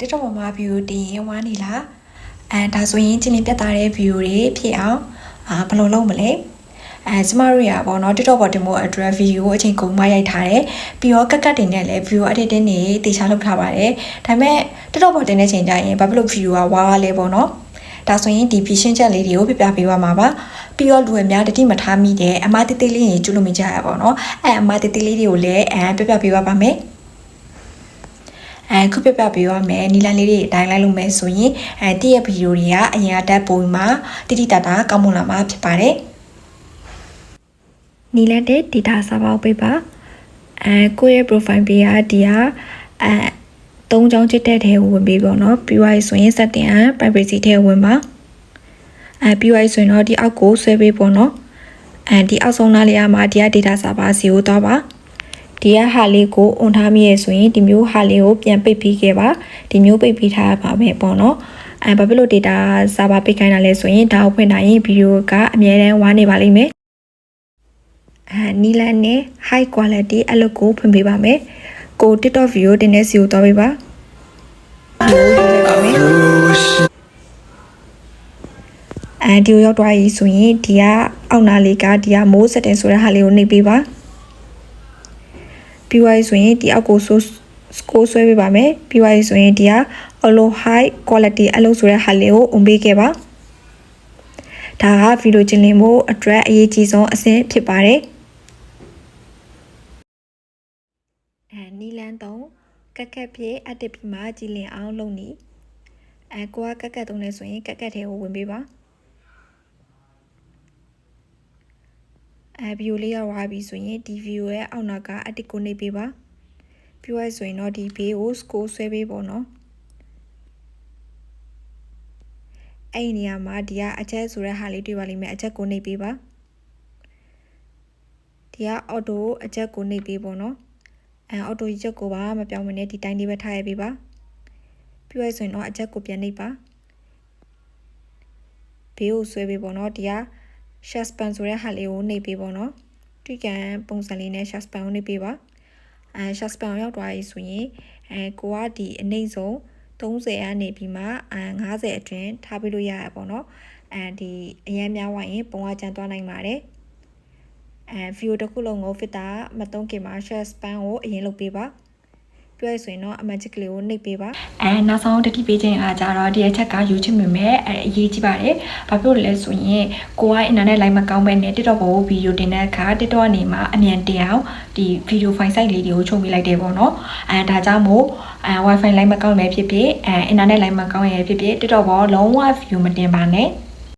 TikTok ပေါ်မှာ view တင်ရင်ဝါနေလားအဲဒါဆိုရင်ကျင်းလင်းပြတ်သားတဲ့ view တွေဖြစ်အောင်အာဘယ်လိုလုပ်မလဲအဲကျမတို့ရပါတော့ TikTok ပေါ်တင်ဖို့အတွက် video ကိုအချိန်ကုန်မှရိုက်ထားတယ်ပြီးတော့ကတ်ကတ်တင်နဲ့လည်း view editing တွေတေချာလုပ်ထားပါတယ်ဒါပေမဲ့ TikTok ပေါ်တင်တဲ့ချိန်ကျရင်ဘာဖြစ်လို့ view ကဝါဝါလဲပေါ့နော်ဒါဆိုရင်ဒီ vision ချက်လေးတွေကိုပြပြပေးပါမှာပါပြီးတော့လူအများတတိမထားမိတဲ့အမတိတိလေးတွေကျွလို့မကြရပါတော့အဲအမတိတိလေးတွေကိုလည်းအဲပြပြပေးပါပါမယ် အဲခုပြပြပေးရမယ်နီလန်လေးတွေအတိုင်းလိုက်လို့မယ်ဆိုရင်အဲတည့်ရဲ့ဗီဒီယိုတွေကအရင်ကတက်ပုံမှာတိတိတတ်တာကောင်းမွန်လာမှာဖြစ်ပါတယ်နီလန်တဲ့ data စာပေါက်ပေးပါအဲကိုယ့်ရဲ့ profile ပေးရဒီဟာအဲသုံးချောင်းချစ်တဲ့ထဲကိုဝင်ပေးပေါ့နော်ပြီးသွားပြီဆိုရင် setting အ privacy ထဲဝင်ပါအဲပြီးသွားပြီဆိုရင်တော့ဒီအောက်ကိုဆွဲပေးပေါ့နော်အဲဒီအောက်ဆုံးနားလေးအမှာဒီက data server စီကိုသွားပါ ဒီကဟာလေးကိုအွန်ထားမိရဆိုရင်ဒီမျိုးဟာလေးကိုပြန်ပိတ်ပြီးခဲ့ပါဒီမျိုးပိတ်ပြီးထားပါမယ်ပေါ့နော်အဲဘာဖြစ်လို့ data server ပိတ်ခိုင်းတာလဲဆိုရင်ဒါကိုဖွင့်ထားရင်ဗီဒီယိုကအမြဲတမ်းဝါနေပါလိမ့်မယ်အဲနီလန်နဲ့ high quality အလုပ်ကိုဖွင့်ပေးပါမယ်ကို TikTok video တင်တဲ့စီကိုသွားပေးပါဒီကိုယူလိုက်ပါမယ်အဲဒီကိုရောက်သွားပြီဆိုရင်ဒီကအောက်နာလေးကဒီကမိုးစက်တင်ဆိုတဲ့ဟာလေးကိုနှိပ်ပေးပါ ပြီးသွားပြီဆိုရင်ဒီအောက်ကိုဆိုစကိုဆွဲပေးပါမယ်ပြီးသွားပြီဆိုရင်ဒီက allo high quality အလုပ်ဆိုတဲ့ဟာလေးကိုအုံပေးခဲ့ပါဒါကဗီဒီယိုကျင်းလင်းဖို့အတွက်အရေးကြီးဆုံးအဆင့်ဖြစ်ပါတယ်အဲနီလန်တော့ကက်ကက်ပြေအတစ်ပြီးမှကြည်လင်အောင်လုပ်နေအဲကိုကကက်ကက်သုံးနေဆိုရင်ကက်ကက်ထဲကိုဝင်ပေးပါ အဲဗီဒီယိုလေးရောက်သွားပြီဆိုရင်ဒီဗီဒီယိုရဲ့အောက်နောက်ကအတစ်ကိုနှိပ်ပေးပါပြီးသွားဆိုရင်တော့ဒီဘေးကိုစကိုဆွဲပေးပေါ့နော်အဲ့ဒီနေရာမှာဒီကအချက်ဆိုတဲ့ဟာလေးတွေ့ပါလိမ့်မယ်အချက်ကိုနှိပ်ပေးပါဒီကအော်တိုအချက်ကိုနှိပ်ပေးပေါ့နော်အဲအော်တိုချက်ကိုပါမပြောင်းမနဲ့ဒီတိုင်းလေးပဲထားရပေးပါပြီးရဆိုရင်တော့အချက်ကိုပြန်နှိပ်ပါဘေးကိုဆွဲပေးပေါ့နော်ဒီက share span ဆိုတဲ့ဟာလေးကိုနှိပ်ပေးပေါ့နော်တွေ့ကန်ပုံစံလေးနဲ့ share span ကိုနှိပ်ပေးပါအဲ share span ရောက်သွားပြီဆိုရင်အဲကိုကဒီအနှိမ့်ဆုံး30ကနေပြီးမှအဲ90အတွင်းထားပေးလို့ရရပေါ့နော်အဲဒီအရန်များဝိုင်းရင်ပုံကကျန်သွားနိုင်ပါတယ်အဲ view တစ်ခုလုံးကို filter မသုံးခင်မှာ share span ကိုအရင်လုပ်ပေးပါ ပြောရဆိုရင်တော့ magic လေးကိုနှိပ်ပေးပါအဲနောက်ဆုံးတတိပေးခြင်းအားကြတော့ဒီအချက်ကယူချင်မိမဲ့အဲအရေးကြီးပါတယ်ဘာဖြစ်လို့လဲဆိုရင်ကိုကအင်တာနက်လိုင်းမကောင်းပဲနဲ့ TikTok ပေါ်ဗီဒီယိုတင်တဲ့အခါ TikTok အနေမှာအမြန်တင်အောင်ဒီ video file site လေးတွေကိုချုပ်ပေးလိုက်တယ်ပေါ့နော်အဲဒါကြောင့်မို့အဲ wifi လိုင်းမကောင်းပဲဖြစ်ဖြစ်အဲအင်တာနက်လိုင်းမကောင်းရဖြစ်ဖြစ် TikTok ပေါ်လုံးဝ view မတင်ပါနဲ့